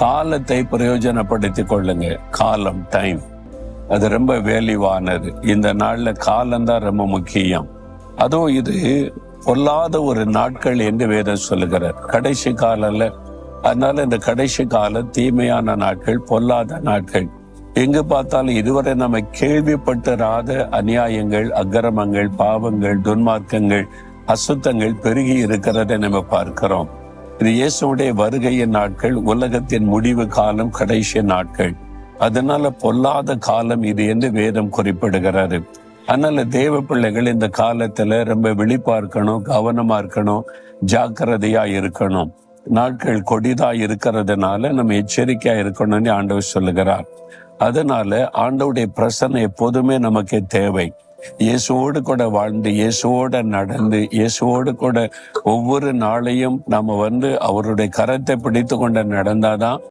காலத்தை பிரயோஜனப்படுத்திக் கொள்ளுங்க. காலம் டைம் அது ரொம்ப வேல்யூவானது இந்த நாள்ல காலம்தான் ரொம்ப முக்கியம். அதுவும் இது பொல்லாத ஒரு நாட்கள் என்று வேதம் சொல்லுகிறார். கடைசி காலம்ல அதனால இந்த கடைசி காலம் தீமையான நாட்கள் பொல்லாத நாட்கள். எங்கு பார்த்தாலும் இதுவரை நம்ம கேள்விப்பட்டராத அநியாயங்கள் அக்கிரமங்கள் பாவங்கள் துன்மார்க்கங்கள் அசுத்தங்கள் பெருகி இருக்கிறதை நம்ம பார்க்கிறோம். இது இயேசுடைய வருகையின் நாட்கள் உலகத்தின் முடிவு காலம் கடைசி நாட்கள். அதனால பொல்லாத காலம் இது என்று வேதம் குறிப்பிடுகிறாரு அதனால தேவ பிள்ளைகள் இந்த காலத்துல ரொம்ப விழிப்பா இருக்கணும் கவனமா இருக்கணும் ஜாக்கிரதையா இருக்கணும். நாட்கள் கொடிதா இருக்கிறதுனால நம்ம எச்சரிக்கையா இருக்கணும்னு ஆண்டவர் சொல்லுகிறார். அதனால ஆண்டவுடைய பிரசன்னம் எப்போதுமே நமக்கு தேவை. இயேசுவோடு கூட வாழ்ந்து இயேசுவோட நடந்து இயேசுவோடு கூட ஒவ்வொரு நாளையும் நாம வந்து அவருடைய கரத்தை பிடித்து கொண்டு நடந்தாதான்